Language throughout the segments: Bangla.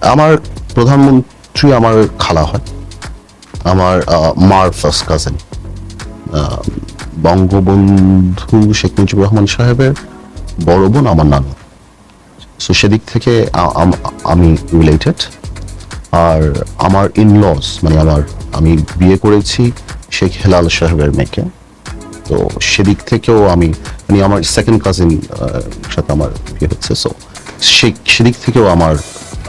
আমার প্রধানমন্ত্রী আমার খালা হয়। আমার মার ফার্স্ট কাজিন বঙ্গবন্ধু শেখ মুজিবুর রহমান সাহেবের বড় বোন আমার নানু। সো সেদিক থেকে আমি রিলেটেড আর আমার ইন ইনলস মানে আমার, আমি বিয়ে করেছি শেখ হেলাল সাহেবের মেয়েকে। তো সেদিক থেকেও আমি মানে আমার সেকেন্ড কাজিন সাথে আমার বিয়ে হচ্ছে। সে, সেদিক থেকেও আমার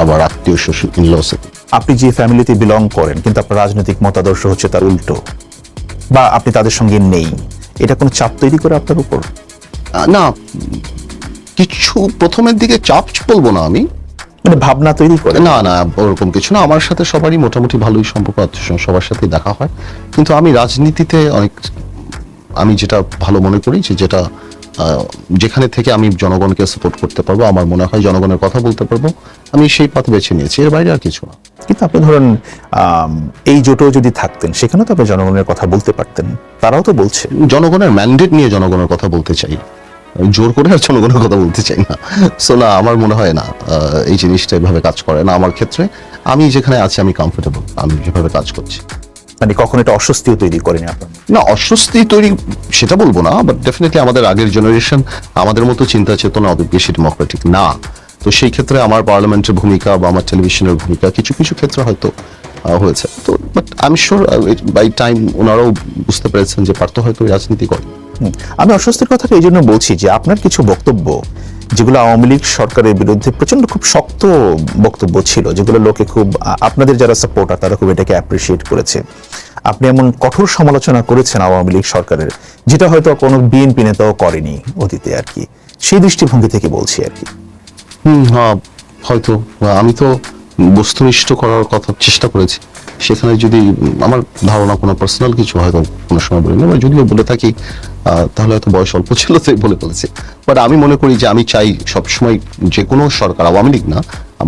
আবার আত্মীয় শ্বশুর ইনলস আপনি যে ফ্যামিলিতে বিলং করেন কিন্তু আপনার রাজনৈতিক মতাদর্শ হচ্ছে তার উল্টো। বা আপনি তাদের সঙ্গে নেই। এটা কোনো চাপ তৈরি করে আপনার উপর? না কিছু প্রথমের দিকে চাপ বলব না আমি। মানে ভাবনা তৈরি করে? না না ওরকম কিছু না। আমার সাথে সবারই মোটামুটি ভালোই সম্পর্ক সবার সাথেই দেখা হয়। কিন্তু আমি রাজনীতিতে অনেক আমি যেটা ভালো মনে করি যে যেটা যেখানে থেকে আমি জনগণকে সাপোর্ট করতে পারব আমার মনে হয় জনগণের কথা বলতে পারব আমি সেই পথ বেছে নিয়েছি। এর বাইরে আর কিছু না। কিন্তু আপনি ধরেন এই জোটেও যদি থাকতেন সেখানেও তো আপনি জনগণের কথা বলতে পারতেন। তারাও তো বলছে। জনগণের ম্যান্ডেট নিয়ে জনগণের কথা বলতে চাই। জোর করে আর জনগণের কথা বলতে চাই না। সো না আমার মনে হয় না এই জিনিসটা এভাবে কাজ করে। না আমার ক্ষেত্রে আমি যেখানে আছি আমি কমফোর্টেবল আমি যেভাবে কাজ করছি। মানে কখনো এটা অস্বস্তিও তৈরি করেনি আপনার? না অস্বস্তি তৈরি সেটা বলব না বাট ডেফিনেটলি আমাদের আগের জেনারেশন আমাদের মতো চিন্তা চেতনা অত বেশি ডেমোক্রেটিক না। তো সেই ক্ষেত্রে আমার পার্লামেন্টের ভূমিকা বা আমার টেলিভিশনের ভূমিকা কিছু কিছু ক্ষেত্রে হয়তো হয়েছে। তো but I am sure by time ওনারাও বুঝতে পেরেছেন যে পারতো হয়তো রাজনীতি করে। আমি অস্বস্তির কথাটা এই জন্য বলছি যে আপনার কিছু বক্তব্য যেগুলো আওয়ামী লীগ সরকারের বিরুদ্ধে প্রচণ্ড খুব শক্ত বক্তব্য ছিল, যেগুলো লোকে খুব আপনাদের যারা সাপোর্টার তারা খুব এটাকে অ্যাপ্রিসিয়েট করেছে। আপনি এমন কঠোর সমালোচনা করেছেন আওয়ামী লীগ সরকারের, যেটা হয়তো কোনো বিএনপি নেতাও করেনি অতীতে আর কি। সেই দৃষ্টিভঙ্গি থেকে বলছি আর কি। হ্যাঁ হয়তো। আমি তো বস্তুনিষ্ঠ করার কথা চেষ্টা করেছি। সেখানে যদি আমার ধারণা কোনো পার্সোনাল কিছু হয়তো কোনো সময় বলিনি বা যদিও বলে থাকি তাহলে হয়তো বয়স অল্প ছিল তাই বলে ফেলেছি বাট আমি মনে করি যে আমি চাই সবসময় যে কোনো সরকার আওয়ামী লীগ না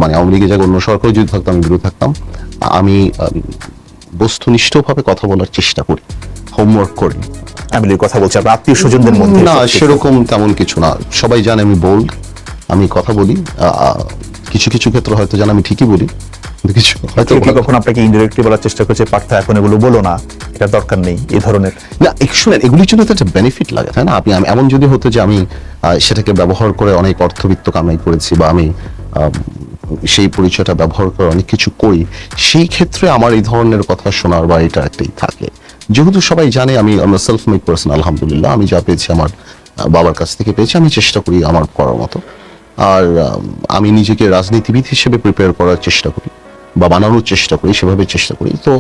মানে আওয়ামী লীগের জায়গায় অন্য সরকার যদি থাকতো আমি বিরোধী থাকতাম আমি বস্তুনিষ্ঠভাবে কথা বলার চেষ্টা করি হোমওয়ার্ক করি। আমি কথা বলছি আপনার আত্মীয় স্বজনদের মধ্যে না সেরকম তেমন কিছু না। সবাই জানে আমি বোল্ড আমি কথা বলি কিছু কিছু ক্ষেত্রে হয়তো জানে আমি ঠিকই বলি কিছু হয়তো কখন আপনাকে ইনডিরেক্টলি বলার চেষ্টা করছে পার্থ এখন এগুলো বলো না এটা দরকার নেই এই ধরনের। না শুনেন এগুলির জন্য তো একটা বেনিফিট লাগে তাই না? আপনি এমন যদি হতো যে আমি সেটাকে ব্যবহার করে অনেক অর্থবিত্ত কামাই করেছি বা আমি আম, সেই পরিচয়টা ব্যবহার করে অনেক কিছু করি সেই ক্ষেত্রে আমার এই ধরনের কথা শোনার বা এটা একটাই থাকে। যেহেতু সবাই জানে আমি আমার সেলফ মেড পার্সন আলহামদুলিল্লাহ আমি যা পেয়েছি আমার বাবার কাছ থেকে পেয়েছি আমি চেষ্টা করি আমার করার মতো। আর, আমি নিজেকে রাজনীতিবিদ হিসেবে প্রিপেয়ার করার চেষ্টা করি বা বানানোর চেষ্টা করি, সেভাবে চেষ্টা করি। তো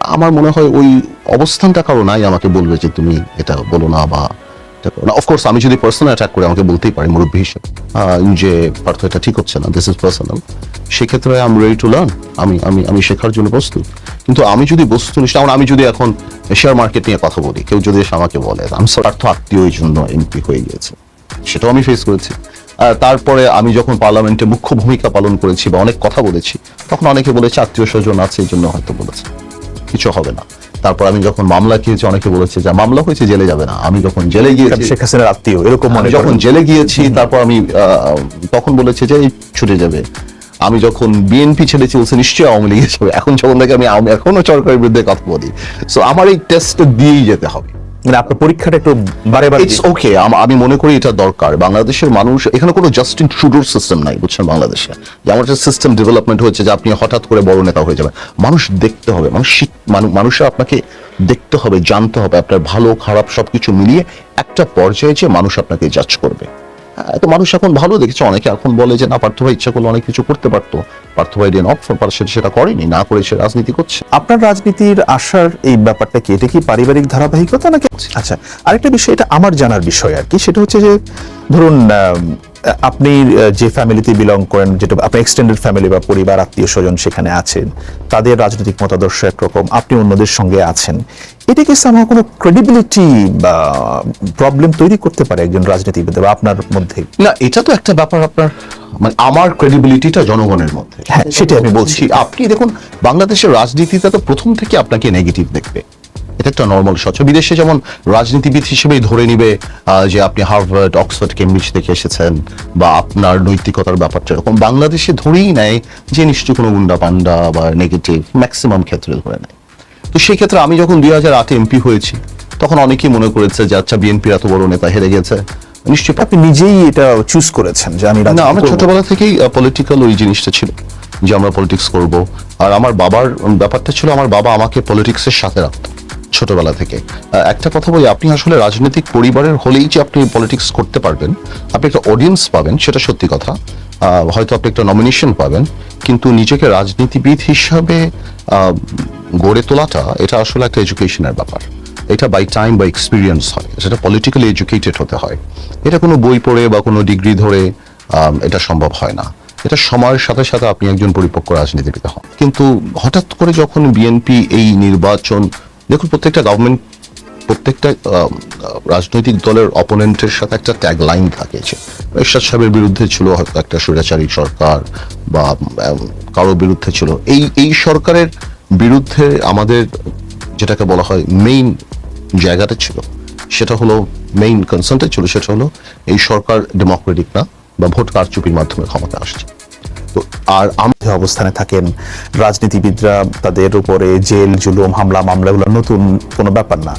আমার মনে হয় ওই অবস্থানটা কারও নাই আমাকে বলবে যে তুমি এটা বলো না বা অফকোর্স আমি যদি পার্সোনাল অ্যাটাক করে আমাকে বলতেই পারি মুরব্বী হিসেবে যে পার্থ এটা ঠিক হচ্ছে না দিস ইজ পার্সোনাল সেক্ষেত্রে I am ready to learn আমি আমি আমি শেখার জন্য প্রস্তুত। কিন্তু আমি যদি বস্তুনিষ্ঠ যেমন আমি যদি এখন শেয়ার মার্কেট নিয়ে কথা বলি, কেউ যদি আমাকে বলে আমি পার্থ আত্মীয় এই জন্য এমপি হয়ে গিয়েছে। সেটাও আমি ফেস করেছি। তারপরে আমি যখন পার্লামেন্টে মুখ্য ভূমিকা পালন করেছি বা অনেক কথা বলেছি তখন অনেকে বলেছে আত্মীয় স্বজন আছে এই জন্য হয়তো বলেছে। কিছু হবে না। তারপর আমি যখন মামলা খেয়েছি অনেকে বলেছে যে মামলা হয়েছে জেলে যাবে না। আমি যখন জেলে গিয়েছি শেখ হাসিনার আত্মীয় এরকম মনে যখন জেলে গিয়েছি তারপর আমি আহ, তখন বলেছে যে ছুটে যাবে। আমি যখন বিএনপি ছেড়েছি বলছে নিশ্চয়ই আওয়ামী লীগে যাবে। এখন যখন থেকে আমি এখনও সরকারের বিরুদ্ধে কথা বলি। সো আমার এই টেস্ট দিয়েই যেতে হবে। মানে আপনার পরীক্ষাটা একটু বারে বারে ইটস ওকে আমি মনে করি এটা দরকার। বাংলাদেশের মানুষ, এখানে কোনো জাস্টিন ট্রুডোর সিস্টেম নাই, বুঝছেন বাংলাদেশে। যে আমার একটা সিস্টেম ডেভেলপমেন্ট হয়েছে যে আপনি হঠাৎ করে বড় নেতা হয়ে যাবেন। মানুষ দেখতে হবে, মানুষ মানুষরা আপনাকে দেখতে হবে, জানতে হবে, আপনার ভালো, খারাপ সবকিছু মিলিয়ে একটা পর্যায়ে যে মানুষ আপনাকে জাজ করবে। তো মানুষ এখন ভালো দেখেছে। অনেকে এখন বলে যে, না, পার্থ ভাই ইচ্ছা করলে অনেক কিছু করতে পারতো। পার্থ ভাই ডেন অফ সেটা সেটা করেনি, না করে সে রাজনীতি করছে। আপনার রাজনীতির আসার এই ব্যাপারটা কি, এটা কি পারিবারিক ধারাবাহিকতা নাকি? আচ্ছা আরেকটা বিষয়, এটা আমার জানার বিষয় আর কি। সেটা হচ্ছে যে, ধরুন আপনি যে ফ্যামিলিতে বিলং করেন যেটা আপনার এক্সটেন্ডেড ফ্যামিলি বা পরিবার আত্মীয় স্বজন সেখানে আছেন তাদের রাজনৈতিক মতাদর্শ একরকম আপনি অন্যদের সঙ্গে আছেন এটা কি কোনো ক্রেডিবিলিটি বা প্রবলেম তৈরি করতে পারে একজন রাজনীতিবিদ বা আপনার মধ্যে? না এটা তো একটা ব্যাপার আপনার মানে আমার ক্রেডিবিলিটিটা জনগণের মধ্যে। হ্যাঁ, সেটাই আমি বলছি। আপনি দেখুন বাংলাদেশের রাজনীতিটা তো প্রথম থেকে আপনাকে নেগেটিভ দেখবে। এটা একটা নর্মাল সচ্ছ বিদেশে যেমন রাজনীতিবিদ হিসেবেই ধরে নিবে আহ, যে আপনি হার্ভার্ড অক্সফোর্ড কেমব্রিজ থেকে এসেছেন বা আপনার নৈতিকতার ব্যাপারটা এরকম বাংলাদেশে ধরেই নেয় যে নিশ্চয় কোনো গুন্ডা পান্ডা বা নেগেটিভ ম্যাক্সিমাম ক্ষেত্রে ধরে নেয়। তো সেই ক্ষেত্রে আমি যখন দুই হাজার আটে এমপি হয়েছি তখন অনেকেই মনে করেছে যে আচ্ছা বিএনপির এত বড় নেতা হেরে গেছে। নিশ্চয়ই আপনি নিজেই এটা চুজ করেছেন যে আমি না আমার ছোটবেলা থেকেই পলিটিক্যাল ওই জিনিসটা ছিল যে আমরা পলিটিক্স করব। আর আমার বাবার ব্যাপারটা ছিল আমার বাবা আমাকে পলিটিক্সের সাথে রাখতো। ছোটবেলা থেকে। একটা কথা বলি, আপনি আসলে রাজনৈতিক পরিবারের হলেই যে আপনি পলিটিক্স করতে পারবেন, আপনি একটা অডিয়েন্স পাবেন, সেটা সত্যি কথা। হয়তো আপনি একটা নমিনেশন পাবেন, কিন্তু নিজেকে রাজনীতিবিদ হিসাবে গড়ে তোলাটা, এটা আসলে একটা এডুকেশনের ব্যাপার। এটা বাই টাইম বা এক্সপিরিয়েন্স হয়। সেটা পলিটিক্যালি এডুকেটেড হতে হয়। এটা কোনো বই পড়ে বা কোনো ডিগ্রি ধরে এটা সম্ভব হয় না। এটা সময়ের সাথে সাথে আপনি একজন পরিপক্ক রাজনীতিবিদ হন। কিন্তু হঠাৎ করে যখন বিএনপি এই নির্বাচন দেখুন, প্রত্যেকটা গভর্নমেন্ট প্রত্যেকটা রাজনৈতিক দলের অপোনেন্টের সাথে একটা ট্যাগ লাইন থাকে এরশাদ সাহেবের বিরুদ্ধে ছিল হয়তো একটা স্বৈরাচারী সরকার বা কারও বিরুদ্ধে ছিল। এই এই সরকারের বিরুদ্ধে আমাদের যেটাকে বলা হয় মেইন জায়গাটা ছিল, সেটা হলো মেইন কনসার্নটা ছিল, সেটা হলো এই সরকার ডেমোক্রেটিক না বা ভোট কারচুপির মাধ্যমে ক্ষমতা আসছে। আর আমাদের অবস্থানে থাকেন রাজনীতিবিদরা, তাদের উপরে জেল, জুলুম, হামলা, মামলাগুলো নতুন কোনো ব্যাপার না।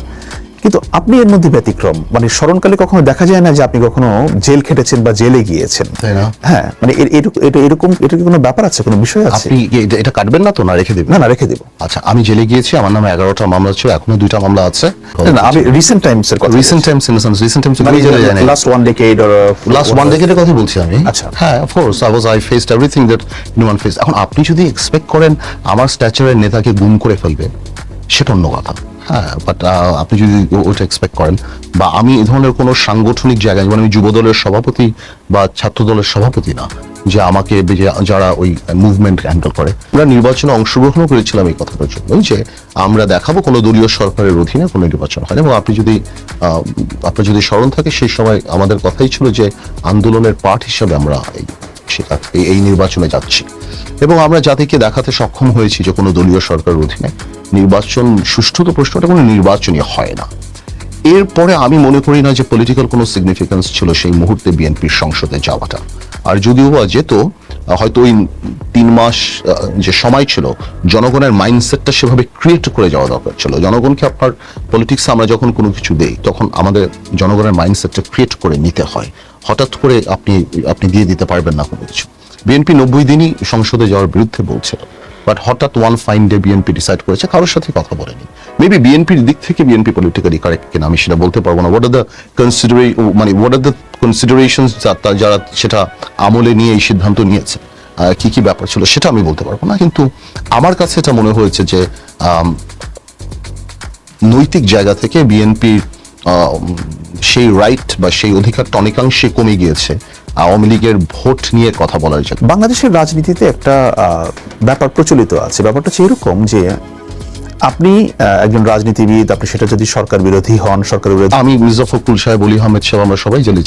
কিন্তু আপনি এর মধ্যে ব্যতিক্রম। মানে স্মরণকালে কখনো দেখা যায় না যে আপনি কখনো জেল খেটেছেন বা জেলে গিয়েছেন? হ্যাঁ মানে এটা এরকম এটা কি কোনো ব্যাপার আছে? কোনো বিষয় আছে? আপনি এটা- কাটবেন না তো না রেখে দেবেন? না না রেখে দেবো। আচ্ছা আমি জেলে গিয়েছি আমার নামে এগারোটা মামলা ছিল এখনও দুইটা মামলা আছে। না, আমি রিসেন্ট টাইমস এর কথা recent times in sense recent times মানে last one decade or last one ডেকেডের কথা বলছি আমি। আচ্ছা। হ্যাঁ of course I was I faced everything that no one face এখন আপনি যদি এক্সপেক্ট করেন আমার স্ট্যাচারের নেতাকে গুম করে ফেলবে সেটা অন্য কথা। হ্যাঁ বাট আপনি যদি ওটা এক্সপেক্ট করেন, বা আমি এই ধরনের কোনো সাংগঠনিক জায়গায়, যেমন আমি যুব দলের সভাপতি বা ছাত্র দলের সভাপতি না, যে আমাকে যারা ওই মুভমেন্ট হ্যান্ডেল করে, আমরা নির্বাচনে অংশগ্রহণও করেছিলাম এই কথাটার জন্য যে আমরা দেখাবো কোনো দলীয় সরকারের অধীনে কোনো নির্বাচন হয় এবং আপনি যদি আপনার যদি স্মরণ থাকে, সেই সময় আমাদের কথাই ছিল যে আন্দোলনের পার্ট হিসাবে আমরা এই- এই নির্বাচনে যাচ্ছি। এবং আমরা জাতিকে দেখাতে সক্ষম হয়েছি যে কোনো দলীয় সরকারের অধীনে। নির্বাচন সুষ্ঠু তো প্রশ্নটা কোনো নির্বাচনই হয় না। এরপরে আমি মনে করি না যে পলিটিক্যাল কোনো সিগনিফিকেন্স ছিল সেই মুহূর্তে বিএনপির সংসদে যাওয়াটা। আর যদিও বা যেত, হয়তো ওই তিন মাস যে সময় ছিল, জনগণের মাইন্ডসেটটা সেভাবে ক্রিয়েট করে যাওয়া দরকার ছিল। জনগণকে আপনার পলিটিক্সে আমরা যখন কোনো কিছু দেই, তখন আমাদের জনগণের মাইন্ডসেটটা ক্রিয়েট করে নিতে হয়। হঠাৎ করে আপনি আপনি দিয়ে দিতে পারবেন না কোনো কিছু। বিএনপি নব্বই দিনই সংসদে যাওয়ার বিরুদ্ধে বলছিল বাট হঠাৎ one fine day BNP decide করেছে, কারোর সাথে কথা বলেনি। মেবি বিএনপির দিক থেকে বিএনপি পলিটিক্যালি কারেক্ট কিনা আমি সেটা বলতে পারব না। হোয়াট আর দ্য কনসিডারে মানে হোয়াট আর দ্য কনসিডারেশন যারা সেটা আমলে নিয়ে এই সিদ্ধান্ত নিয়েছে? কি কি ব্যাপার ছিল সেটা আমি বলতে পারব না। কিন্তু আমার কাছে এটা মনে হয়েছে যে নৈতিক জায়গা থেকে বিএনপির সেই রাইট বা সেই অধিকারটা অনেকাংশে কমে গিয়েছে। আওয়ামী লীগের ভোট নিয়ে কথা বলার জন্য বাংলাদেশের রাজনীতিতে একটা ব্যাপার প্রচলিত আছে। ব্যাপারটা হচ্ছে এরকম যে আপনি একজন রাজনীতিবিদ, আপনি সেটা যদি সরকার বিরোধী হন, সরকার বিরোধী আমি মির্জা ফখরুল সাহেব, অলি আহমেদ সাহেব আমরা সবাই জেলে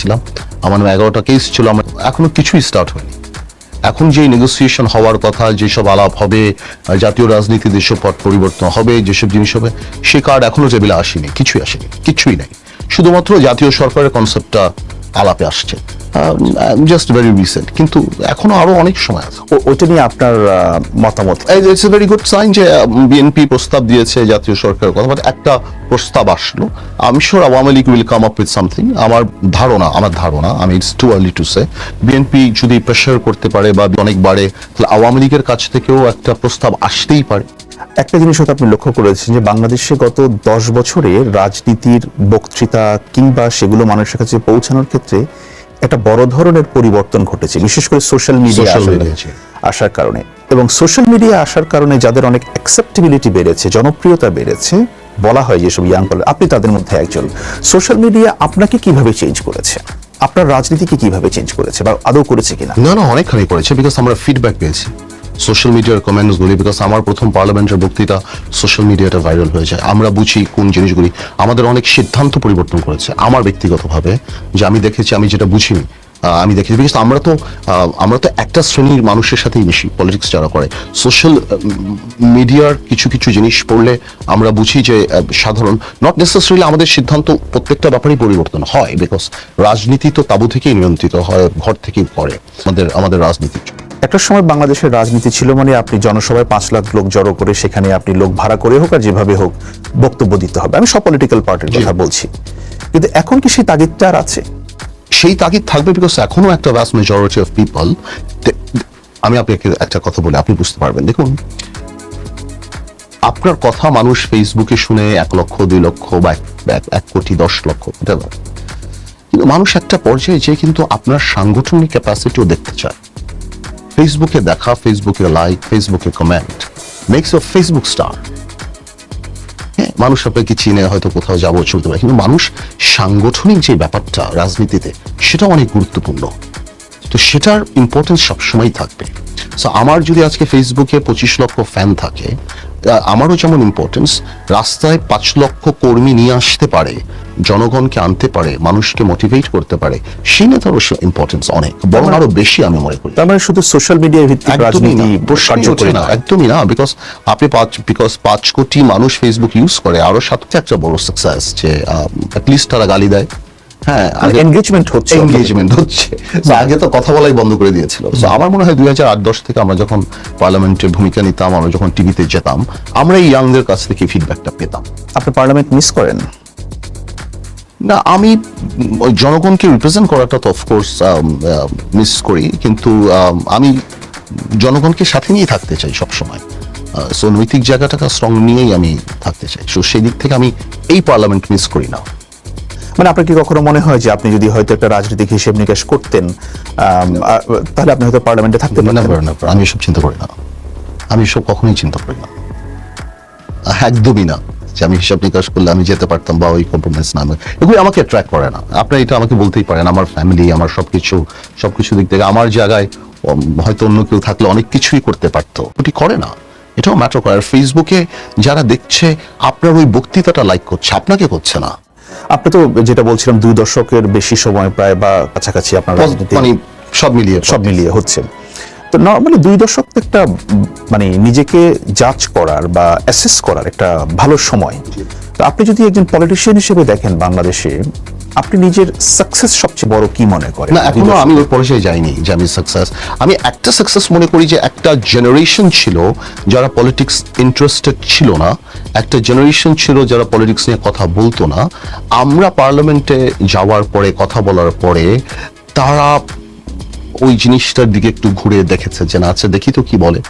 আমার এগারোটা কেস ছিল, আমার এখনও কিছুই স্টার্ট হয়নি। এখন যে নেগোসিয়েশন হওয়ার কথা যেসব আলাপ হবে জাতীয় রাজনীতি যেসব পট পরিবর্তন হবে যেসব জিনিস হবে, সে কার্ড এখনও টেবিলে আসেনি, কিছুই আসেনি, কিছুই নাই। শুধুমাত্র জাতীয় সরকারের কনসেপ্টটা আলাপে আসছে। জাস্ট ভেরি রিসেন্ট কিন্তু এখনও আরও অনেক সময় আছে। ওইটা নিয়ে আপনার মতামত? It's a very good sign যে বিএনপি প্রস্তাব দিয়েছে জাতীয় সরকারের কথা বাট একটা প্রস্তাব আসলো। আমি sure Awami League will come up with something আমার ধারণা আমার ধারণা আমি it's too early to say BNP যদি প্রেশার করতে পারে বা অনেক বাড়ে তাহলে আওয়ামী লীগের কাছ থেকেও একটা প্রস্তাব আসতেই পারে। একটা জিনিস হয়তো আপনি লক্ষ্য করেছেন যে বাংলাদেশে গত দশ বছরে রাজনীতির বক্তৃতা কিংবা সেগুলো মানুষের কাছে পৌঁছানোর ক্ষেত্রে একটা বড় ধরনের পরিবর্তন ঘটেছে বিশেষ করে সোশ্যাল মিডিয়া। আসার কারণে। এবং সোশ্যাল মিডিয়া আসার কারণে যাদের অনেক অ্যাকসেপ্টেবিলিটি বেড়েছে জনপ্রিয়তা বেড়েছে বলা হয় যেসব ইয়াং আপনি তাদের মধ্যে একজন। সোশ্যাল মিডিয়া আপনাকে কীভাবে চেঞ্জ করেছে? আপনার রাজনীতিকে কীভাবে চেঞ্জ করেছে? বা আদৌ করেছে কিনা? না না অনেকখানি করেছে বিকজ আমরা ফিডব্যাক পেয়েছি। সোশ্যাল মিডিয়ার কমেন্টসগুলি বিকজ আমার প্রথম পার্লামেন্টের বক্তৃতা সোশ্যাল মিডিয়াটা ভাইরাল হয়ে যায়। আমরা বুঝি কোন জিনিসগুলি আমাদের অনেক সিদ্ধান্ত পরিবর্তন করেছে। আমার ব্যক্তিগতভাবে যে আমি দেখেছি, আমি যেটা বুঝিনি আমি দেখেছি বিকজ আমরা তো আমরা তো একটা শ্রেণির মানুষের সাথেই মিশি পলিটিক্স যারা করে। সোশ্যাল মিডিয়ার কিছু কিছু জিনিস পড়লে আমরা বুঝি যে সাধারণ নট নেসেসারিলি আমাদের সিদ্ধান্ত প্রত্যেকটা ব্যাপারেই পরিবর্তন হয় বিকজ রাজনীতি তো তাবু থেকেই নিয়ন্ত্রিত হয়, ঘর থেকেই করে আমাদের আমাদের রাজনীতি একটা সময় বাংলাদেশের রাজনীতি ছিল মানে আপনি জনসভায় পাঁচ লাখ লোক জড়ো করে সেখানে আপনি লোক ভাড়া করে হোক আর যেভাবে হোক বক্তব্য দিতে হবে। আমি সব পলিটিক্যাল পার্টির কথা বলছি। কিন্তু এখন কি সেই তাগিদটা আর আছে? সেই তাগিদ থাকবে বিকজ এখনও একটা ভ্যাস্ট মেজরিটি অফ পিপল আমি আপনাকে একটা কথা বলে আপনি বুঝতে পারবেন। দেখুন আপনার কথা মানুষ ফেসবুকে শুনে এক লক্ষ দুই লক্ষ বা এক- কোটি দশ লক্ষ এটা কিন্তু মানুষ একটা পর্যায়ে যে কিন্তু আপনার সাংগঠনিক ক্যাপাসিটিও দেখতে চায়। ফেসবুকে দেখা ফেসবুকে লাইক ফেসবুকে comment makes of Facebook star হ্যাঁ মানুষ আপনাকে চিনে, হয়তো কোথাও যাব চলতে পারে কিন্তু মানুষ সাংগঠনিক যে ব্যাপারটা রাজনীতিতে সেটা অনেক গুরুত্বপূর্ণ। তো সেটার ইম্পর্টেন্স সবসময় থাকবে। সো আমার যদি আজকে ফেসবুকে পঁচিশ লক্ষ ফ্যান থাকে আমারও যেমন ইম্পর্টেন্স রাস্তায় পাঁচ লক্ষ কর্মী নিয়ে আসতে পারে জনগণকে আনতে পারে মানুষকে মোটিভেট করতে পারে সেই নেতারও ইম্পর্টেন্স অনেক বরং আরও বেশি আমি মনে করি। তার মানে শুধু সোশ্যাল মিডিয়া ভিত্তিক রাজনীতি না প্রশ্নই না একদমই না বিকজ আপনি পাঁচ বিকজ পাঁচ কোটি মানুষ ফেসবুক ইউজ করে আরও সাথে একটা বড় সাকসেস যে অ্যাটলিস্ট তারা গালি দেয়। হ্যাঁ এনগেজমেন্ট হচ্ছে এঙ্গেজমেন্ট হচ্ছে। আগে তো কথা বলাই বন্ধ করে দিয়েছিল। আমার মনে হয় দুই হাজার আট দশ থেকে আমরা যখন পার্লামেন্টে ভূমিকা নিতাম আমরা যখন টিভিতে যেতাম আমরা এই ইয়াংদের কাছ থেকে ফিডব্যাকটা পেতাম। আপনি পার্লামেন্ট মিস করেন? না আমি জনগণকে রিপ্রেজেন্ট করাটা তো অফকোর্স মিস করি। কিন্তু um, আমি জনগণকে সাথে নিয়ে থাকতে চাই সবসময়। সো নৈতিক জায়গাটাকে স্ট্রং নিয়েই আমি থাকতে চাই। সো সেই দিক থেকে আমি এই পার্লামেন্ট মিস করি না। মানে আপনার কি কখনো মনে হয় যে আপনি যদি হয়তো একটা রাজনৈতিক হিসেব নিকাশ করতেন তাহলে আপনি হয়তো পার্লামেন্টে থাকতেন নেভার আমি এসব চিন্তা করি না। আমি এসব কখনোই চিন্তা করি না। একদমই না যে আমি হিসাব নিকাশ করলে আমি যেতে পারতাম বা ওই কম্প্রোমাইজ না এগুলো আমাকে অ্যাট্রাক্ট করে না। আপনার এটা আমাকে বলতেই পারেন, আমার ফ্যামিলি আমার সবকিছু সবকিছু দিক থেকে, আমার জায়গায় হয়তো অন্য কেউ থাকলে অনেক কিছুই করতে পারতো। ওটি করে না। এটাও ম্যাটার করে। আর ফেসবুকে যারা দেখছে, আপনার ওই বক্তৃতাটা লাইক করছে, আপনাকে করছে না। আপনি তো যেটা বলছিলাম দুই দশকের বেশি সময় প্রায় বা কাছাকাছি আপনার মানে সব মিলিয়ে সব মিলিয়ে হচ্ছে। তো নর্মালি দুই দশক একটা মানে নিজেকে জাজ করার বা অ্যাসেস করার একটা ভালো সময়। তো আপনি যদি একজন পলিটিশিয়ান হিসেবে দেখেন বাংলাদেশে আপনি নিজের সাকসেস সবচেয়ে বড় কি মনে করেন? না এখনও আমি ওই পর্যায়ে যাইনি যে আমি সাকসেস আমি একটা সাকসেস মনে করি যে একটা জেনারেশন ছিল যারা পলিটিক্স ইন্টারেস্টেড ছিল না একটা জেনারেশন ছিল যারা পলিটিক্স নিয়ে কথা বলতো না। আমরা পার্লামেন্টে যাওয়ার পরে কথা বলার পরে তারা ওই জিনিসটার দিকে একটু ঘুরে দেখেছে যে না আচ্ছা দেখি তো কি বলে।